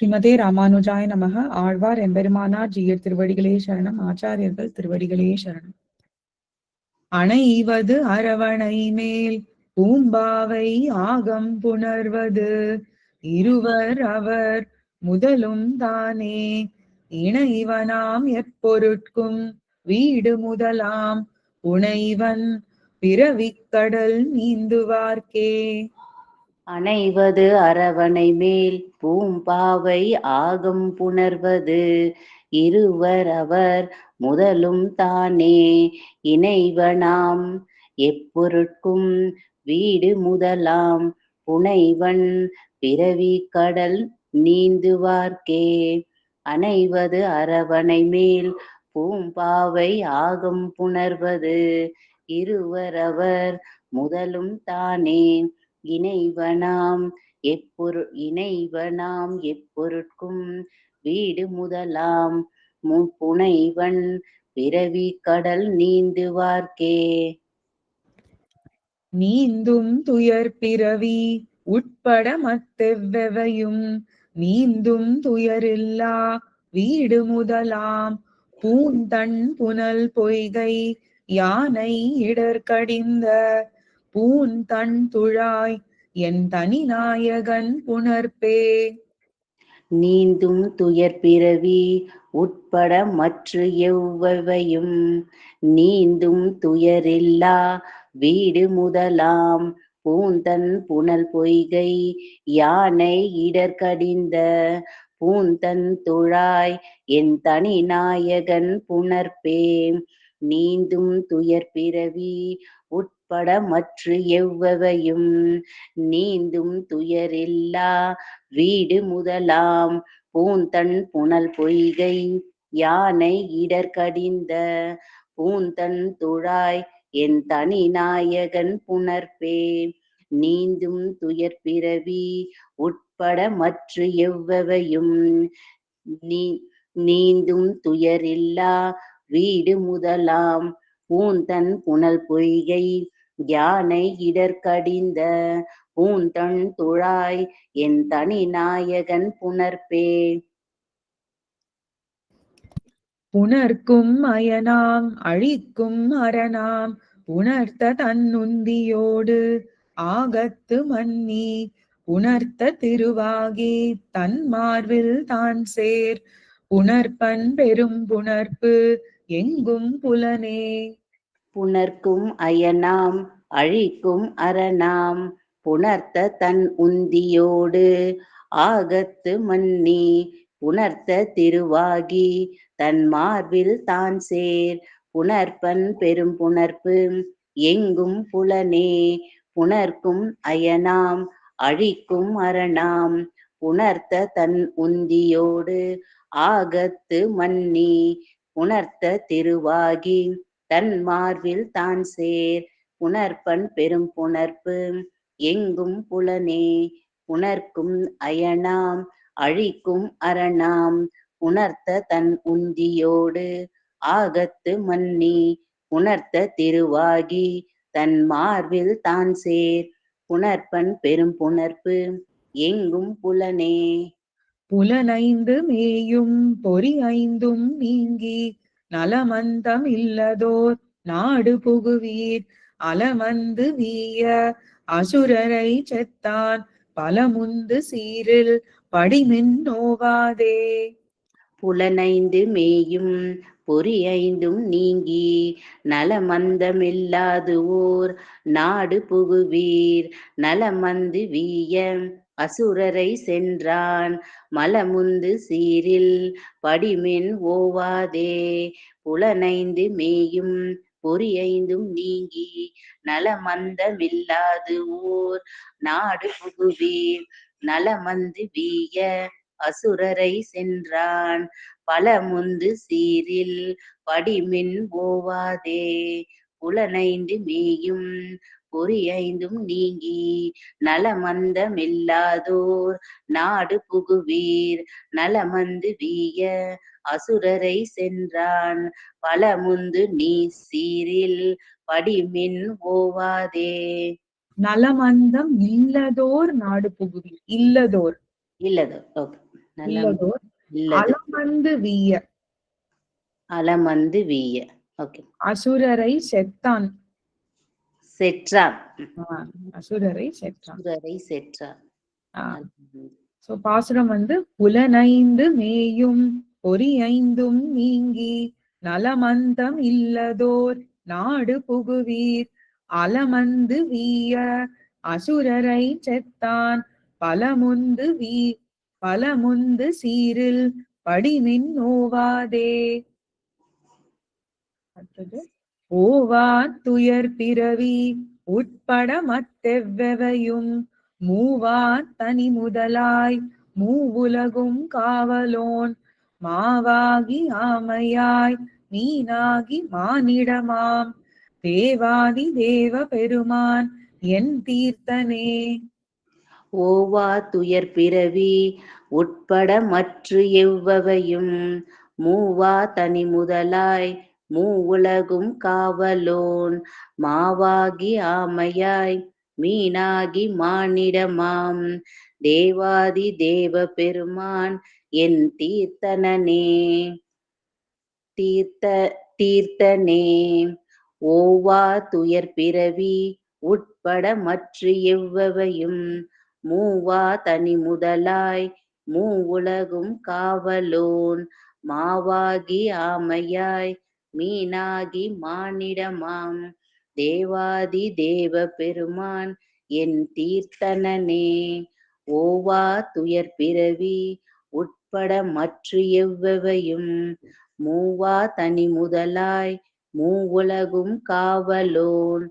ஸ்ரீமதே ராமானுஜாய நமக. ஆழ்வார் எம்பெருமானார் ஜீயர் திருவடிகளே சரணம். ஆச்சாரியர்கள் திருவடிகளே சரணம். அணைவது அரவணை மேல் பூம்பாவை ஆகம் புணர்வது. இருவர் அவர் முதலும் தானே. இணைவனாம் எப்பொருட்கும் வீடு முதலாம். உணைவன் பிறவிக்கடல் நீந்துவார்க்கே. அணைவது அரவணை மேல் பூம்பாவை ஆகம் புணர்வது. இருவர் அவர் முதலும் தானே இணைவனாம். எப்பொருட்கும் வீடு முதலாம். புனைவன் பிறவி கடல் நீந்துவார்க்கே. அணைவது அரவணை மேல் பூம்பாவை ஆகம் புணர்வது. இருவர் அவர் முதலும் தானே இணைவனாம் எப்பொரு இணைவனாம் எப்பொருட்கும் வீடு முதலாம். புனைவன் பிறவி கடல் நீந்துவார்க்கே நீந்தும் துயர் பிறவி உட்பட மத்தெவ்வெவையும்? நீந்தும் துயரில்லா வீடு முதலாம். பூந்தன் புனல் பொய்கை யானை இடர்கடிந்த பூந்தன் துழாய் என் தனி நாயகன் புணர்ப்பே. நீந்தும் துயர் பிறவி உட்பட மற்ற எவ்வவையும் நீந்தும் துயரில்லா வீடு முதலாம் பூந்தன் புனல் பொய்கை யானை இடர்கடிந்த பூந்தன் துழாய் என் தனி நாயகன் புணர்ப்பே. நீந்தும் துயர் பிறவி உட்பட மற்ற எவ்வவையும் நீந்தும் துயரில்லா வீடு முதலாம் பூந்தன் புனல் பொய்கை யானை இடர்கடிந்த பூந்தன் துழாய் என் தனி நாயகன் புணர்பே நீந்தும் துயர் பிறவி உட்பட மற்ற எவ்வவையும் நீ நீந்தும் துயரில்லா வீடு முதலாம் பூந்தன் புனல் பொய்கை யானை இடர்கடிந்த பூந்தண் துழாய் என் தனி நாயகன் புணர்ப்பே. புணர்க்கும் அயனாம் அழிக்கும் அரணாம் உணர்த்த தன்னுந்தியோடு ஆகத்து மன்னி உணர்த்த திருவாகி தன் மார்பில் தான் சேர். புணர்ப்பன் பெரும் புணர்ப்பு எங்கும் புலனே. புணர்க்கும் அயனாம் அழிக்கும் அரணாம். புணர்த்த தன் உந்தியோடு ஆகத்து மன்னி புணர்த்த திருவாகி தன் மார்பில் தான் சேர். புணர்ப்பன் பெரும் புணர்ப்பு எங்கும் புலனே புணர்க்கும் அயனாம் அழிக்கும் அரணாம். புணர்த்த தன் உந்தியோடு ஆகத்து மன்னி உணர்த்த திருவாகி தன் மார்பில் தான் சேர். புணர்ப்பன் பெரும் புணர்ப்பு எங்கும் புலனே. உணர்க்கும் அயனாம் அழிக்கும் அரணாம். உணர்த்த தன் உந்தியோடு ஆகத்து மன்னி. உணர்த்த திருவாகி தன் மார்பில் தான் சேர். புணர்ப்பன் பெரும் புணர்ப்பு எங்கும் புலனே. புலனைந்து மேயும் பொறி ஐந்தும் நீங்கி நலமந்தம் இல்லதோர் நாடு புகுவீர். அலமந்து வீய அசுரரை செத்தான். பலமுந்து சீரில் படிமின் நோவாதே. புலனைந்து மேயும் பொறி ஐந்தும் நீங்கி நலமந்தமில்லாது ஓர் நாடு புகுவீர். நலமந்து வீய அசுரரை சென்றான் மலமுந்து சீரில் படிமின் ஓவாதே. புலனைந்து மேயும் பொறி ஐந்தும் நீங்கி நலமந்தமில்லாது ஓர் நாடு புகுவீர். நலமந்து வீய அசுரரை சென்றான். பலமுந்து சீரில் படிமின் ஓவாதே புலனைந்து மேயும் பொறி ஐந்தும் நீங்கி நலமந்தமில்லாதோர் நாடு புகுவீர். நலமந்து வீய அசுரரை சென்றான். பல முந்து நீ சீரில் படிமின் ஓவாதே நலமந்தம் இல்லதோர் நாடு புகுதி இல்லதோர். இல்லது. ஓகே இல்லதோர் இல்லது. அலமந்து வீய. அலமந்து வீய. ஓகே அசுரரை செத்தான். செற்றான். ஆ, அசுரரை செத்தான் சுரரை செற்றான். ஆ, நலம். சோ பாசுரம் வந்து புலனைந்து மேயும் பொறி ஐந்தும் நீங்கி நலமந்தம் இல்லதோர் நாடு புகுவீர். அலமந்து வீய அசுரரை செத்தான். பலமுந்து வீ பலமுந்து சீரில் படிமின் ஓவாதே அடுத்தது ஓவா துயர் பிறவி உட்பட மத்தெவ்வெவையும் மூவா தனி முதலாய் மூவுலகும் காவலோன் மாவாகி ஆமையாய் மீனாகி மானிடமாம். தேவாதி தேவ பெருமான் என் தீர்த்தனே. ஓவா துயர் பிறவி உட்பட மற்று எவ்வவையும். மூவா தனி முதலாய் மூவுலகும் காவலோன். மாவாகி ஆமையாய் மீனாகி மானிடமாம். தேவாதி தேவ பெருமான் என் தீர்த்தனே தீர்த்த தீர்த்தனே. ஓவா துயர் பிறவி உட்பட மற்று எவ்வவையும். மூவா தனி முதலாய் மூவுலகும் காவலோன் மாவாகி ஆமையாய் மீனாகி மானிடமாம். தேவாதி தேவ பெருமான் என் தீர்த்தனனே. ஓவா துயர் பிறவி உட்பட மற்று எவ்வவையும். மூவா தனி முதலாய் மூவுலகும் காவலோன்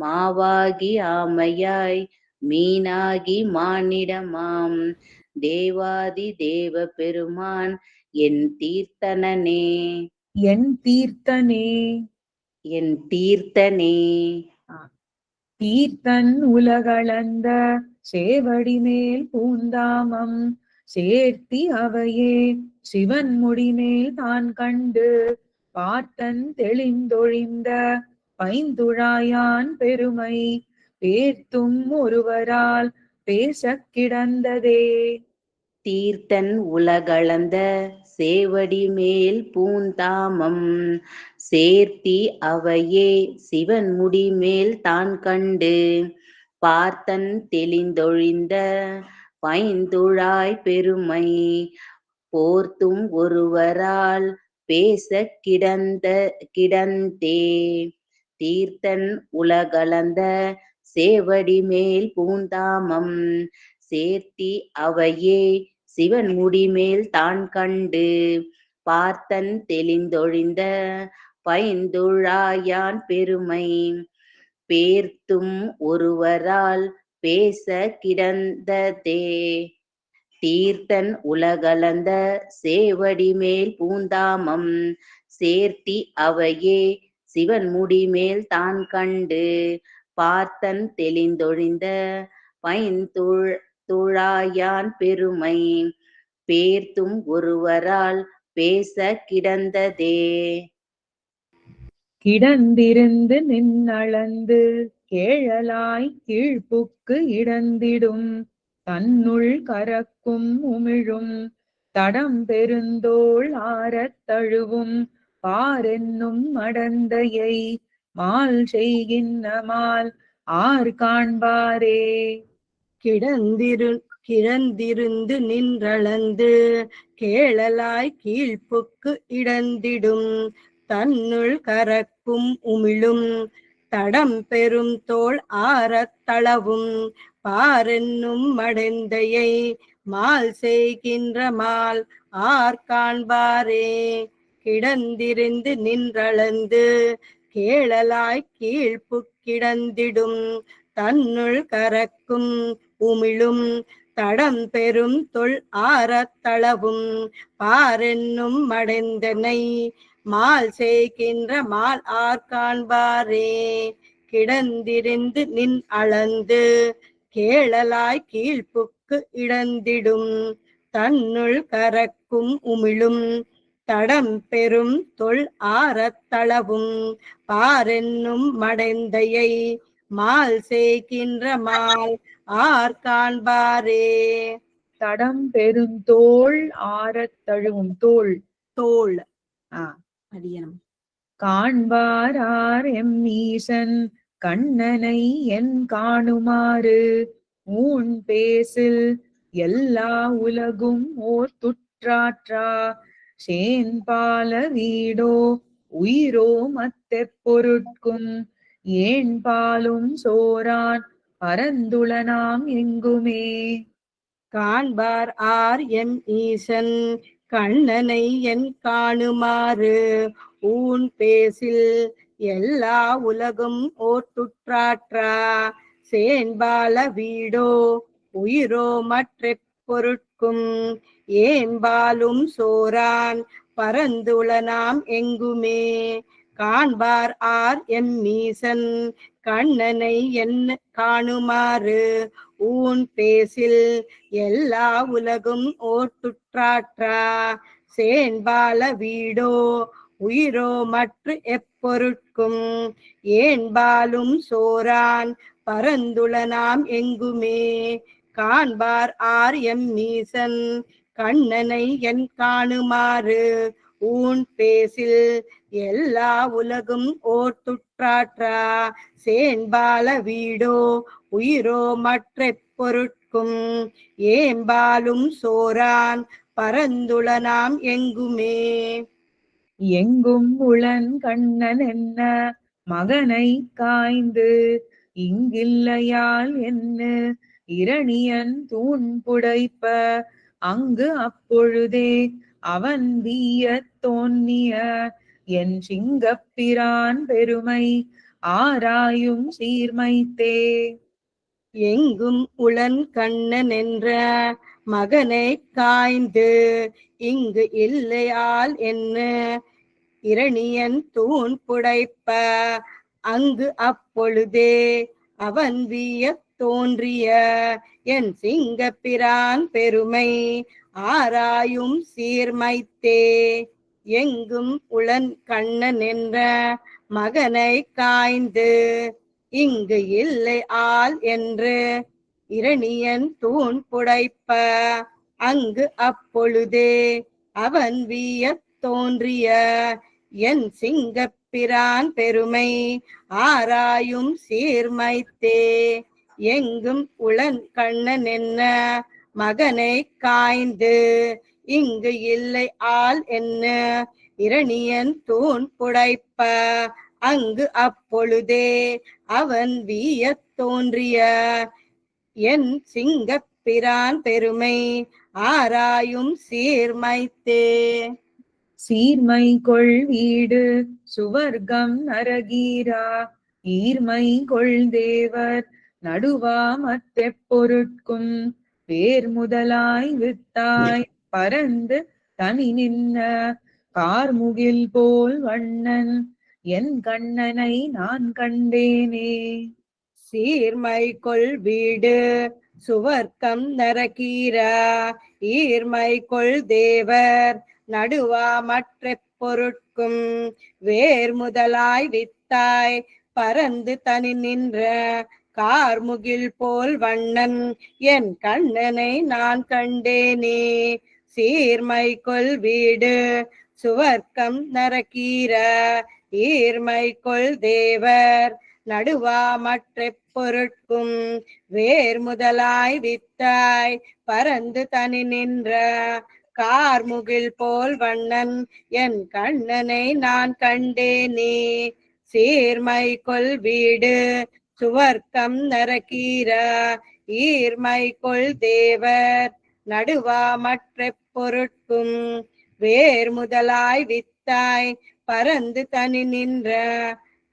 மாவாகி ஆமையாய் மீனாகி மானிடமாம். தேவாதி தேவ பெருமான் என் தீர்த்தனனே. என் தீர்த்தனே. என் தீர்த்தனே. தீர்த்தன் உலகளந்த சேவடி மேல் பூந்தாமம் சேர்த்தி அவையே சிவன் முடிமேல் தான் கண்டு பார்த்தன் தெளிந்தொழிந்த பைந்துழாயான் பெருமை பேர்த்தும் ஒருவரால் பேசக் கிடந்ததே. தீர்த்தன் உலகளந்த சேவடி மேல் பூந்தாமம். சேர்த்தி அவையே சிவன் முடிமேல் தான் கண்டு. பார்த்தன் தெளிந்தொழிந்த பைந்துழாய் பெருமை. போர்த்தும் ஒருவரால் பேச கிடந்த கிடந்தே. தீர்த்தன் உலகளந்த சேவடி மேல் பூந்தாமம் சேர்த்தி அவையே சிவன் முடிமேல் தான் கண்டு. பார்த்தன் தெளிந்தொழிந்த பைந்துழாயான் பெருமை. பேர்த்தும் ஒருவரால் பேச கிடந்ததே. தீர்த்தன் உலகலந்த சேவடி மேல் பூந்தாமம் சேர்த்தி அவையே சிவன் முடிமேல் தான் கண்டு. பார்த்தன் தெளிந்தொழிந்த பைந்தூழ் துழாயான் பெருமை. பேர்த்தும் ஒருவரால் பேச கிடந்ததே. கிடந்திருந்து நின்னளந்து கேழலாய் கீழ்ப்புக்கு இடந்திடும். தன்னுள் கரக்கும் உமிழும் தடம் பெருந்தோள் ஆரத் தழுவும் பாரென்னும் மடந்தையை மால் செய்கின்ற மால் ஆர் காண்பாரே. கிடந்திரு கிடந்திருந்து நின்றளந்து கேளலாய் கீழ்ப்புக்கு இடந்திடும். தன்னுள் கரக்கும் உமிழும் தடம் பெரும் தோள் ஆரத் தளவும். பாரென்னும் மடந்தையை மால் செய்கின்ற மால் ஆர் காண்பாரே. கிடந்திருந்து நின்றளந்து கேளலாய் கீழ்ப்புக்கிடந்திடும் தன்னுள் கரக்கும் உமிழும் தடம் பெரும் தொல் ஆரத்தளவும் பாரென்னும் மடைந்தனை மால் செய்கின்ற மால் ஆர்காண்பாரே கிடந்திருந்து நின் அளந்து கேளலாய் கீழ்ப்புக்கு இடந்திடும் தன்னுள் கரக்கும் உமிழும் தடம் பெரும் தொல் ஆரத் தளவும் பாரென்னும் மடைந்தையை மால் செய்கின்ற மால் ஆர் காண்பாரே. தடம் பெருந்தோள் ஆரத் தழுவும் தோள் ஆ. அடியனம். காண்பாரார் எம் ஈசன் கண்ணனை என் காணுமாறு. ஊன் பேசில் எல்லா உலகும் ஓர் துற்றாற்றா. சேன்பால வீடோ உயிரோ மத்தெப் பொருட்கும் ஏன் பாலும் சோரான் பரந்துளனாம் எங்குமே. காண்பார் ஆர் எம் ஈசன் கண்ணனை என் காணுமாறு ஊன் பேசில் எல்லா உலகும் ஓட்டுற்றாற்றா. சேன்பால வீடோ உயிரோ மற்ற பொருட்கும் ஏன்பாலும் சோரான் பரந்துளனாம் எங்குமே? காண்பார் ஆர் எம் மீசன். கண்ணனை என்ன காணுமாறு? ஊன் பேசில் எல்லா உலகும் ஓட்டுற்றாற்றா? சேன்பால வீடோ? உயிரோ மற்ற எப்பொருட்கும்? ஏன்பாலும் சோரான் பரந்துளனாம் எங்குமே? காண்பார் ஆர் எம் மீசன் கண்ணனை என் காணுமாறு. ஊன் பேசில் எல்லா உலகும் ஓர் துற்றாற்றா. சேன்பால வீடோ உயிரோ மற்ற பொருட்கும். ஏம்பாலும் சோரான் பரந்துளனாம் எங்குமே. எங்கும் உளன் கண்ணன் என்ன? மகனை காய்ந்து இங்கில்லையால் என்ன? இரணியன் தூண் புடைப்ப அங்கு அப்பொழுதே அவன் வீய தோன்னிய. என் சிங்கப்பிரான் பெருமை ஆராயும் சீர்மைத்தே. எங்கும் உளன் கண்ணன் என்ற மகனை காய்ந்து இங்கு இல்லையால் என்ன? இரணியன் தூண் புடைப்ப அங்கு அப்பொழுதே அவன் வீய தோன்றிய என் சிங்கப்பிரான் பெருமை ஆராயும் சீர்மைத்தே. எங்கும் உளன் கண்ணன் என்ற மகனை காய்ந்து இங்கு இல்லை ஆள் என்று இரணியன் தூண் புடைப்ப. அங்கு அப்பொழுதே அவன் வியத் தோன்றிய என் சிங்கப்பிரான் பெருமை ஆராயும் சீர்மைத்தே. எங்கும் உளன் கண்ணன் என்ன மகனை காய்ந்து இங்கு இல்லை ஆள் என்ன? இரணியன் தூண் புடைப்ப அங்கு அப்பொழுதே அவன் வீயத் தோன்றிய. என் சிங்கப்பிரான் பெருமை ஆராயும் சீர்மைத்தே. சீர்மை கொள் வீடு சுவர்க்கம் நரகீரா. ஈர்மை கொள் தேவர் நடுவா பொருட்கும் வேர் முதலாய் வித்தாய் பரந்து தனி நின்ன கார்முகில் போல் வண்ணன் என் கண்ணனை நான் கண்டேனே. சீர்மை கொள் வீடு சுவர்க்கம் நரகீரா ஈர்மை கொள் தேவர் நடுவா மற்ற பொருட்கும் வேர் முதலாய் வித்தாய் பறந்து தனி நின்ற கார்முகில் போல் வண்ணன். என் கண்ணனை நான் கண்டேனே. சீர்மை கொள் வீடு சுவர்க்கம் நரக்கீர. ஈர்மை கொள் தேவர் நடுவா மற்ற பொருட்கும். வேர் முதலாய் வித்தாய் பறந்து தனி நின்ற. கார்முகில் போல் வண்ணன் என் கண்ணனை நான் கண்டேனே. சீர்மை கொள் வீடு சுவர்க்கம் நரகீர ஈர்மை கொள் தேவர் நடுவா மற்ற பொருட்கும் வேர் முதலாய் வித்தாய் பறந்து தனி நின்ற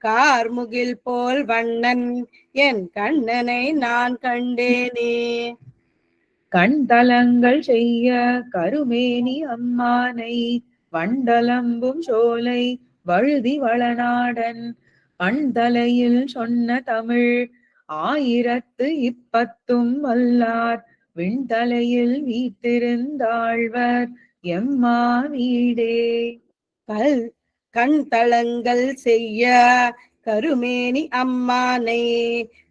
கார்முகில் போல் வண்ணன் என் கண்ணனை நான் கண்டேனே. கண் தலங்கள் செய்ய கருமேனி அம்மானை வண்டலம்பும் சோலை வழுதி வளநாடன் பண்தலையில் சொன்ன தமிழ் ஆயிரத்து இப்பத்தும் வல்லார் விண்தலையில் வீத்திருந்தாழ்வர் எம்மா வீடே. கல் கண் தளங்கள் செய்ய கருமேனி அம்மானை.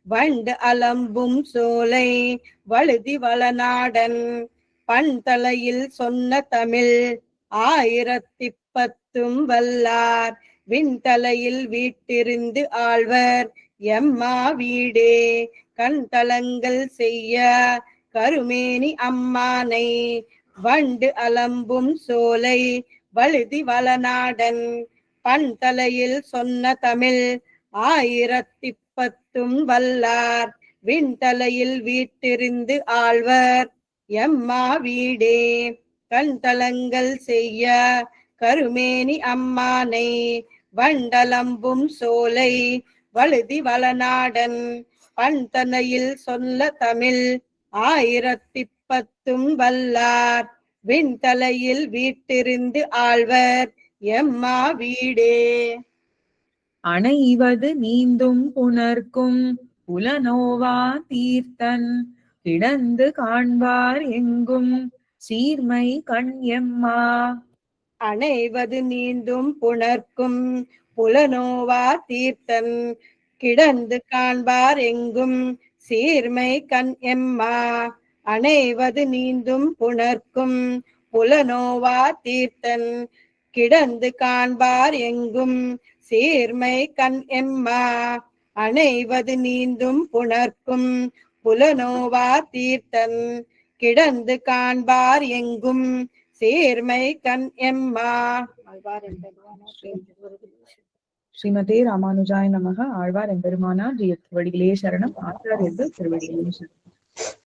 வண்டு அலம்பும் சோலை வழுதி வளநாடன். பண்தலையில் சொன்ன தமிழ் ஆயிரத்தி பத்தும் வல்லார். விண்தலையில் வீட்டிருந்து ஆழ்வர். எம்மா வீடே கண் தளங்கள் செய்ய. கருமேனி அம்மானை வண்டு அலம்பும் சோலை. வழுதி வளநாடன் பண் தலையில் சொன்ன தமிழ். ஆயிரத்தி பத்தும் வல்லார் விண்தலையில் வீட்டிருந்து ஆழ்வர். எம்மா வீடே கண் தளங்கள் செய்ய. கருமேனி அம்மானை வண்டலம்பும் சோலை வழுதி வளநாடன் பண்தனையில் சொல்ல தமிழ். ஆயிரத்தி பத்தும் வல்லார் விண்தலையில் வீட்டிருந்து ஆழ்வர் எம்மா வீடே. அணைவது நீந்தும் புணர்க்கும் புலனோவா தீர்த்தன் கிடந்து காண்பார் எங்கும். சீர்மை கண் எம்மா அணைவது நீந்தும் புணர்க்கும் புலனோவா தீர்த்தன். கிடந்து காண்பார் எங்கும் சீர்மை கண் எம்மா. அணைவது நீந்தும் புணர்க்கும் புலனோவா தீர்த்தன். கிடந்து காண்பார் எங்கும் சீர்மை கண் எம்மா. அணைவது நீந்தும் புணர்க்கும் புலனோவா தீர்த்தன். கிடந்து காண்பார் எங்கும் சீர்மை கண் எம்மா. ஸ்ரீமதே ராமானுஜாய நமக. ஆழ்வார் எம்பெருமானார் ஜீய திருவடிகளே சரணம். ஆச்சாரியர்கள் திருவடிகளே சரணம்.